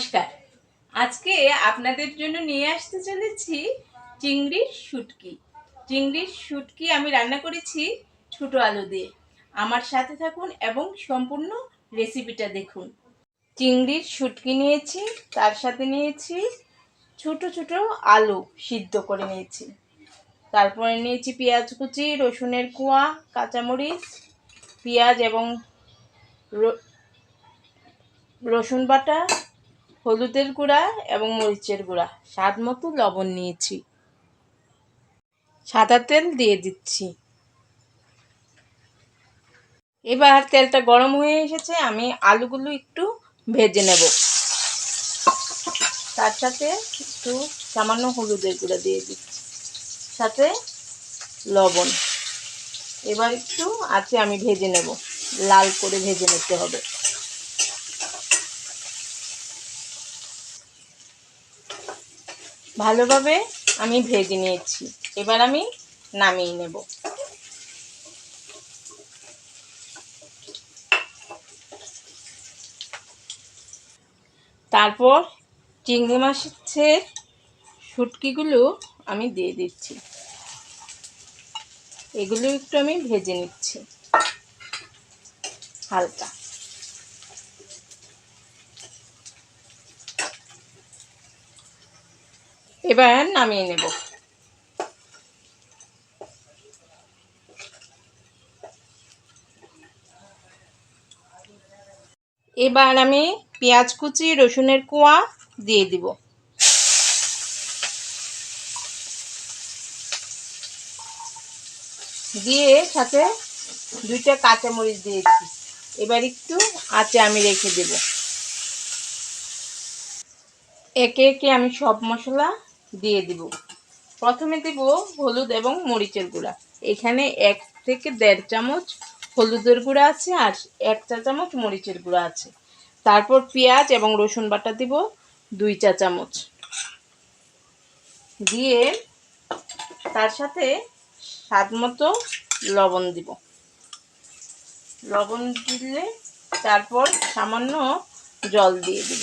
নমস্কার। আজকে আপনাদের জন্য নিয়ে আসতে চলেছি চিংড়ির শুটকি। চিংড়ির শুটকি আমি রান্না করেছি ছোটো আলু দিয়ে। আমার সাথে থাকুন এবং সম্পূর্ণ রেসিপিটা দেখুন। চিংড়ির শুটকি নিয়েছি, তার সাথে নিয়েছি ছোট ছোট আলু সিদ্ধ করে নিয়েছি। তারপরে নিয়েছি পেঁয়াজ কুচি, রসুনের কুয়া, কাঁচামরিচ, পেঁয়াজ এবং রসুন বাটা হলুদের গুঁড়া এবং মরিচের গুঁড়া। স্বাদ মতো লবণ নিয়েছি। সাদা তেল দিয়ে দিচ্ছি। এবার তেলটা গরম হয়ে এসেছে, আমি আলুগুলো একটু ভেজে নেব। তার সাথে একটু সামান্য হলুদের গুঁড়া দিয়ে দিচ্ছি। সাথে লবণ। এবার একটু আছে, আমি ভেজে নেব। লাল করে ভেজে নিতে হবে। ভালোভাবে আমি ভেজে নিয়েছি। এবার আমি নামিয়ে নেব। তারপর চিংড়ি মাছের শুটকিগুলো আমি দিয়ে দিচ্ছি। এগুলো একটু আমি ভেজে নিচ্ছি। হালকা। এবার নামিয়ে নেব। এবার আমি পেঁয়াজ কুচি, রসুনের কোয়া দিয়ে দিব। দিয়ে সাথে দুইটা কাঁচামরিচ দিয়েছি। এবার একটু আঁচে আমি রেখে দেব। একে একে আমি সব মশলা দিয়ে দিব। প্রথমে দেব হলুদ এবং মরিচের গুঁড়া। এখানে এক থেকে দেড় চামচ হলুদের গুঁড়া আছে আর এক চা চামচ মরিচের গুঁড়া আছে। তারপর পেঁয়াজ এবং রসুন বাটা দিব দুই চা চামচ। দিয়ে তার সাথে স্বাদ মতো লবণ দিব। লবণ দিলে তারপর সামান্য জল দিয়ে দিব।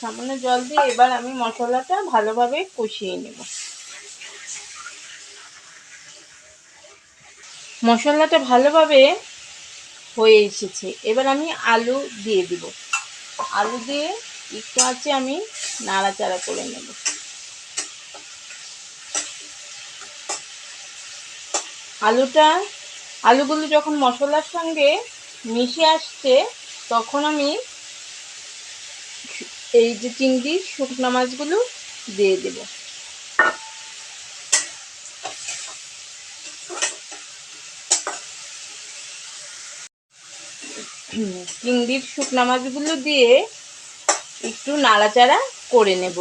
সামান্য জল দিয়ে এবার আমি মশলাটা ভালোভাবে কষিয়ে নেব। মশলাটা ভালোভাবে হয়ে এসেছে। এবার আমি আলু দিয়ে দিব। আলু দিয়ে একটু আছে আমি নাড়াচাড়া করে নেব। আলুটা, আলুগুলো যখন মশলার সঙ্গে মিশে আসছে, তখন আমি এই যে চিংড়ি, শুকনো মাছগুলো দিয়ে দেব। চিংড়ির শুকনো মাছগুলো দিয়ে একটু নাড়াচাড়া করে নেব।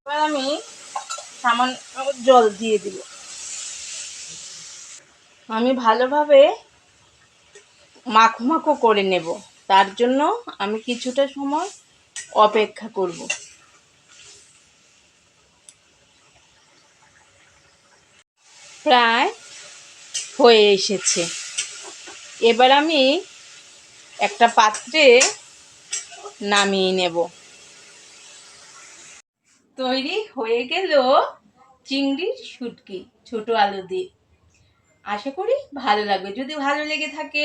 এবার আমি সামান্য জল দিয়ে দিব। আমি ভালোভাবে মাখো মাখো করে নেব। তার জন্য আমি কিছুটা সময় অপেক্ষা করব। প্রায় হয়ে এসেছে। এবার আমি একটা পাত্রে নামিয়ে নেব। তৈরি হয়ে গেল চিংড়ির শুটকি, ছোট আলু দিয়ে। আশা করি ভালো লাগবে। যদি ভালো লেগে থাকে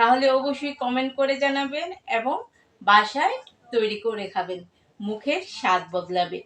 তাহলে অবশ্যই কমেন্ট করে জানাবেন এবং বাসায় তৈরি করে খাবেন। মুখের স্বাদ বদলাবে।